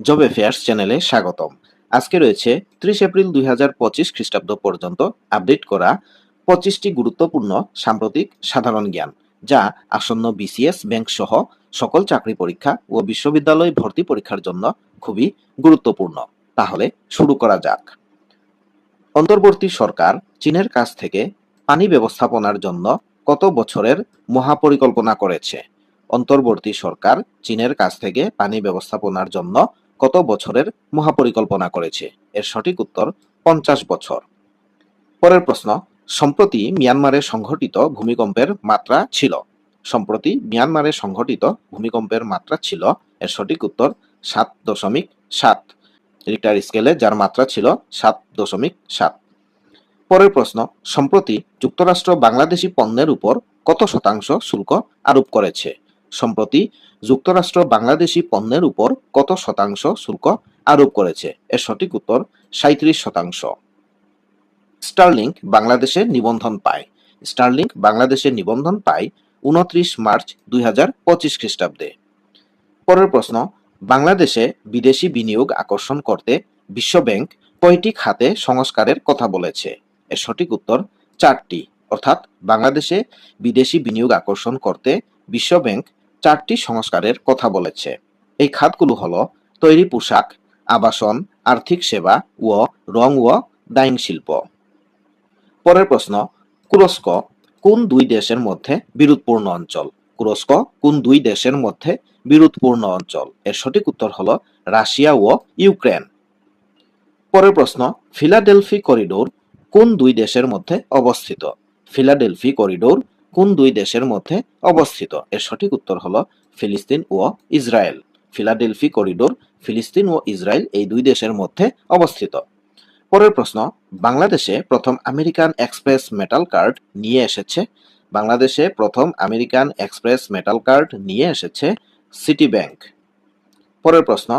Job affairs চ্যানেলে স্বাগতম। আজকে রয়েছে ত্রিশ এপ্রিল দুই হাজার পঁচিশ খ্রিস্টাব্দ পর্যন্ত আপডেট করা পঁচিশটি গুরুত্বপূর্ণ সাম্প্রতিক সাধারণ জ্ঞান, যা আসন্ন বিসিএস ব্যাংক সহ সকল চাকরি পরীক্ষা ও বিশ্ববিদ্যালয় ভর্তি পরীক্ষার জন্য খুবই গুরুত্বপূর্ণ। তাহলে শুরু করা যাক। অন্তর্বর্তী সরকার চীনের কাছ থেকে পানি ব্যবস্থাপনার জন্য কত বছরের মহাপরিকল্পনা করেছে? অন্তর্বর্তী সরকার চীনের কাছ থেকে পানি ব্যবস্থাপনার জন্য কত বছরের মহাপরিকল্পনা করেছে? এর সঠিক উত্তর, পঞ্চাশ বছর। পরের প্রশ্ন, সম্প্রতি মিয়ানমারে সংঘটিত ভূমিকম্পের মাত্রা ছিল? সম্প্রতি মিয়ানমারে সংঘটিত ভূমিকম্পের মাত্রা ছিল, এর সঠিক উত্তর, সাত দশমিক সাত। রিক্টার স্কেলে যার মাত্রা ছিল সাত দশমিক সাত। পরের প্রশ্ন, সম্প্রতি যুক্তরাষ্ট্র বাংলাদেশি পণ্যের উপর কত শতাংশ শুল্ক আরোপ করেছে? সম্প্রতি যুক্তরাষ্ট্র বাংলাদেশি পণ্যের উপর কত শতাংশ শুল্ক আরোপ করেছে? এর সঠিক উত্তর সাঁত্রিশ শতাংশ। স্টারলিংক বাংলাদেশে নিবন্ধন পায়। স্টারলিংক বাংলাদেশে নিবন্ধন পায় উনত্রিশ মার্চ দুই হাজার পঁচিশ খ্রিস্টাব্দে। পরের প্রশ্ন, বাংলাদেশে বিদেশি বিনিয়োগ আকর্ষণ করতে বিশ্বব্যাংক কয়টি খাতে সংস্কারের কথা বলেছে? এর সঠিক উত্তর চারটি। অর্থাৎ বাংলাদেশে বিদেশি বিনিয়োগ আকর্ষণ করতে বিশ্বব্যাংক চারটি সংস্কারের কথা বলেছে। এই খাতগুলো হলো তৈরি পোশাক, আবাসন, আর্থিক সেবা ও রং ও ডাইং শিল্প। পরের প্রশ্ন, কুরস্ক কোন দুই দেশের মধ্যে বিরোধপূর্ণ অঞ্চল? কুরস্ক কোন দুই দেশের মধ্যে বিরোধপূর্ণ অঞ্চল? এর সঠিক উত্তর হলো রাশিয়া ও ইউক্রেন। পরের প্রশ্ন, ফিলাডেলফি করিডোর কোন দুই দেশের মধ্যে অবস্থিত? ফিলাডেলফি করিডোর কোন দুই দেশের মধ্যে অবস্থিত? এর সঠিক উত্তর হলো ফিলিস্তিন ও ইসরায়েল। ফিলাডেলফি করিডোর, ফিলিস্তিন ও ইসরায়েল এই দুই দেশের মধ্যে অবস্থিত। পরের প্রশ্ন, বাংলাদেশে প্রথম আমেরিকান এক্সপ্রেস মেটাল কার্ড নিয়ে এসেছে। বাংলাদেশে প্রথম আমেরিকান এক্সপ্রেস মেটাল কার্ড নিয়ে এসেছে সিটি ব্যাংক পরের প্রশ্ন,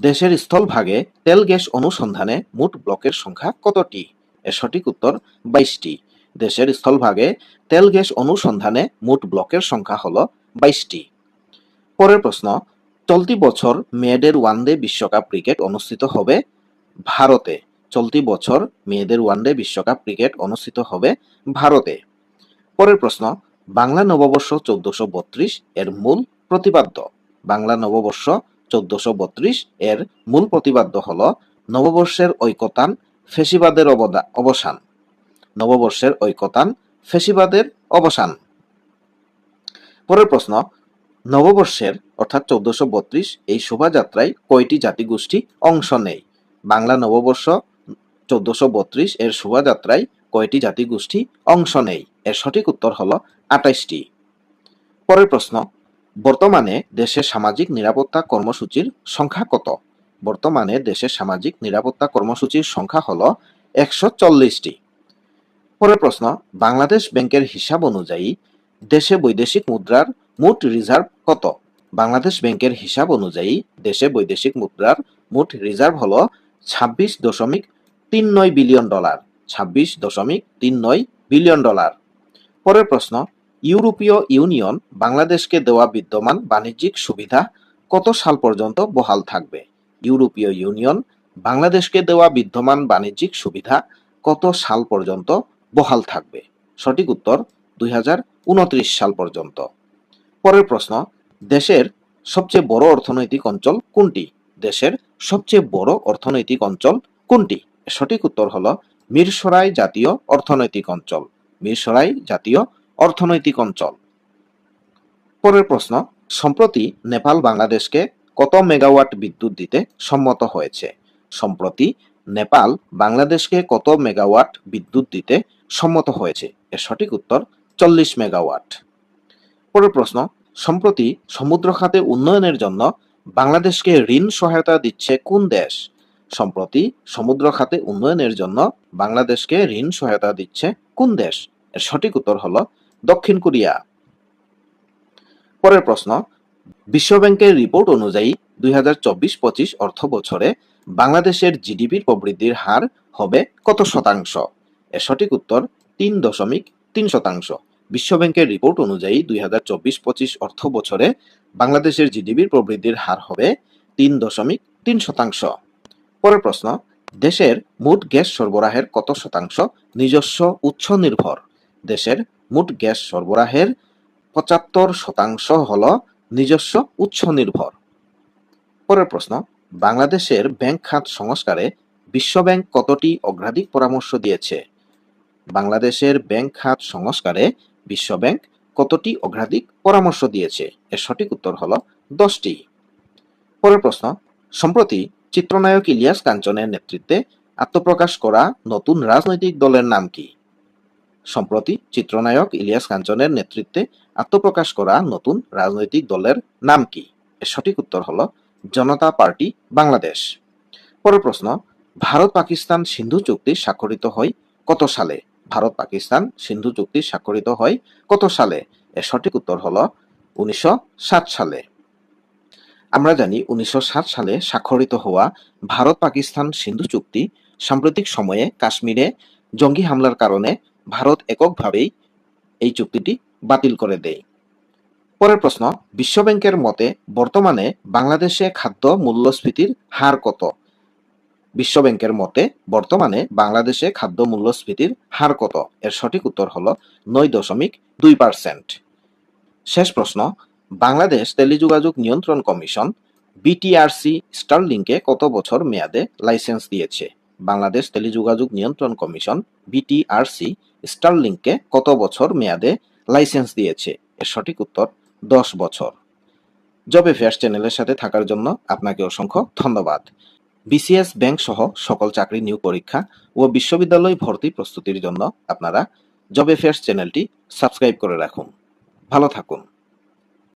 দেশের স্থলভাগে তেল গ্যাস অনুসন্ধানে মোট ব্লকের সংখ্যা কতটি? এর সঠিক উত্তর বাইশটি। দেশের স্থলভাগে তেল গ্যাস অনুসন্ধানে মোট ব্লকের সংখ্যা হল বাইশটি। পরের প্রশ্ন, চলতি বছর মেয়েদের ওয়ানডে বিশ্বকাপ ক্রিকেট অনুষ্ঠিত হবে ভারতে। চলতি বছর মেয়েদের ওয়ানডে বিশ্বকাপ ক্রিকেট অনুষ্ঠিত হবে ভারতে। পরের প্রশ্ন, বাংলা নববর্ষ চোদ্দশো বত্রিশ এর মূল প্রতিপাদ্য? বাংলা নববর্ষ চোদ্দশো বত্রিশ এর মূল প্রতিপাদ্য হল নববর্ষের ঐকতান, ফেসিবাদের অবদা- অবসান। নববর্ষের ঐকতান ফেসিবাদের অবসান। পরের প্রশ্ন, নববর্ষের অর্থাৎ চোদ্দশো বত্রিশ এই শোভাযাত্রায় কয়টি জাতিগোষ্ঠী অংশ নেয়? বাংলা নববর্ষ চোদ্দশো বত্রিশ এর শোভাযাত্রায় কয়টি জাতিগোষ্ঠী অংশ নেয়? এর সঠিক উত্তর হল আঠাইশটি পরের প্রশ্ন, বর্তমানে দেশের সামাজিক নিরাপত্তা কর্মসূচির সংখ্যা কত? বর্তমানে দেশের সামাজিক নিরাপত্তা কর্মসূচির সংখ্যা হল একশো চল্লিশটি। পরের প্রশ্ন, বাংলাদেশ ব্যাংকের হিসাব অনুযায়ী দেশে বৈদেশিক মুদ্রার মোট রিজার্ভ কত? বাংলাদেশ ব্যাংকের হিসাব অনুযায়ী দেশে বৈদেশিক মুদ্রার মোট রিজার্ভ হলো ছাব্বিশ দশমিক তিন নয় বিলিয়ন ডলার, ছাব্বিশ দশমিক তিন নয় বিলিয়ন ডলার। পরের প্রশ্ন, ইউরোপীয় ইউনিয়ন বাংলাদেশকে দেওয়া বিদ্যমান বাণিজ্যিক সুবিধা কত সাল পর্যন্ত বহাল থাকবে? ইউরোপীয় ইউনিয়ন বাংলাদেশকে দেওয়া বিদ্যমান বাণিজ্যিক সুবিধা কত সাল পর্যন্ত বহাল থাকবে। সঠিক উত্তর দুই হাজার উনত্রিশ সাল পর্যন্ত। পরের প্রশ্ন, দেশের সবচেয়ে বড় অর্থনৈতিক অঞ্চল কোনটি? দেশের সবচেয়ে বড় অর্থনৈতিক অঞ্চল কোনটি? সঠিক উত্তর হলো মিরসরাই জাতীয় অর্থনৈতিক অঞ্চল। মিরসরাই জাতীয় অর্থনৈতিক অঞ্চল। পরের প্রশ্ন, সম্প্রতি নেপাল বাংলাদেশকে কত মেগাওয়াট বিদ্যুৎ দিতে সম্মত হয়েছে? সম্প্রতি নেপাল বাংলাদেশকে কত মেগাওয়াট বিদ্যুৎ দিতে সম্মত হয়েছে? এর সঠিক উত্তর চল্লিশ মেগাওয়াট। পরের প্রশ্ন, সম্প্রতি সমুদ্র খাতে উন্নয়নের জন্য বাংলাদেশকে ঋণ সহায়তা দিচ্ছে কোন দেশ? সম্প্রতি সমুদ্র খাতে উন্নয়নের জন্য বাংলাদেশকে ঋণ সহায়তা দিচ্ছে কোন দেশ? এর সঠিক উত্তর হল দক্ষিণ কোরিয়া। পরের প্রশ্ন, বিশ্বব্যাংকের রিপোর্ট অনুযায়ী দুই হাজার চব্বিশ পঁচিশ অর্থ বছরে বাংলাদেশের জিডিপির প্রবৃদ্ধির হার হবে কত শতাংশ? এর সঠিক উত্তর তিন দশমিক তিন শতাংশ। বিশ্বব্যাংকের রিপোর্ট অনুযায়ী দুই হাজার চব্বিশ পঁচিশ অর্থ বছরে বাংলাদেশের জিডিপির প্রবৃদ্ধির হার হবে তিন দশমিক তিন শতাংশ। পরের প্রশ্ন, দেশের মোট গ্যাস সরবরাহের কত শতাংশ নিজস্ব উৎস নির্ভর? দেশের মোট গ্যাস সরবরাহের পঁচাত্তর শতাংশ হল নিজস্ব উৎস নির্ভর। পরের প্রশ্ন, বাংলাদেশের ব্যাংক খাত সংস্কারে বিশ্বব্যাংক কতটি অগ্রাধিক পরামর্শ দিয়েছে? বাংলাদেশের ব্যাংক খাত সংস্কারে বিশ্বব্যাংক কতটি অগ্রাধিক পরামর্শ দিয়েছে? এর সঠিক উত্তর হলো দশটি। পরের প্রশ্ন, সম্প্রতি চিত্রনায়ক ইলিয়াস কাঞ্চনের নেতৃত্বে আত্মপ্রকাশ করা নতুন রাজনৈতিক দলের নাম কি? সম্প্রতি চিত্রনায়ক ইলিয়াস কাঞ্চনের নেতৃত্বে আত্মপ্রকাশ করা নতুন রাজনৈতিক দলের নাম কি? এর সঠিক উত্তর হলো জনতা পার্টি, বাংলাদেশ। পরের প্রশ্ন ভারত পাকিস্তান সিন্ধু চুক্তি স্বাক্ষরিত হয় কত সালে? ভারত পাকিস্তান সিন্ধু চুক্তি স্বাক্ষরিত হয় কত সালে? এর সঠিক উত্তর হল উনিশশো সালে। আমরা জানি উনিশশো সালে স্বাক্ষরিত হওয়া ভারত পাকিস্তান সিন্ধু চুক্তি সাম্প্রতিক সময়ে কাশ্মীরে জঙ্গি হামলার কারণে ভারত এককভাবেই এই চুক্তিটি বাতিল করে দেয়। পরের প্রশ্ন, বিশ্বব্যাংকের মতে বর্তমানে বাংলাদেশে খাদ্য মূল্যস্ফীতির হার কত? বিশ্বব্যাংকের মতে বর্তমানে বাংলাদেশে খাদ্য মূল্যস্ফীতির হার কত? এর সঠিক উত্তর হল নয় দশমিক দুই পার্সেন্ট। শেষ প্রশ্ন, বাংলাদেশ টেলিযোগাযোগ নিয়ন্ত্রণ কমিশন বিটিআরসি স্টারলিংকে কত বছর মেয়াদে লাইসেন্স দিয়েছে? বাংলাদেশ টেলিযোগাযোগ নিয়ন্ত্রণ কমিশন বিটিআরসি স্টারলিংকে কত বছর মেয়াদে লাইসেন্স দিয়েছে? এর সঠিক উত্তর দশ বছর। জবে ফেয়ার্স চ্যানেলের সাথে থাকার জন্য আপনাকে অসংখ্য ধন্যবাদ। বিসিএস ব্যাংক সহ সকল চাকরি নিয়োগ পরীক্ষা ও বিশ্ববিদ্যালয় ভর্তি প্রস্তুতির জন্য আপনারা জবে ফেয়ার্স চ্যানেলটি সাবস্ক্রাইব করে রাখুন। ভালো থাকুন।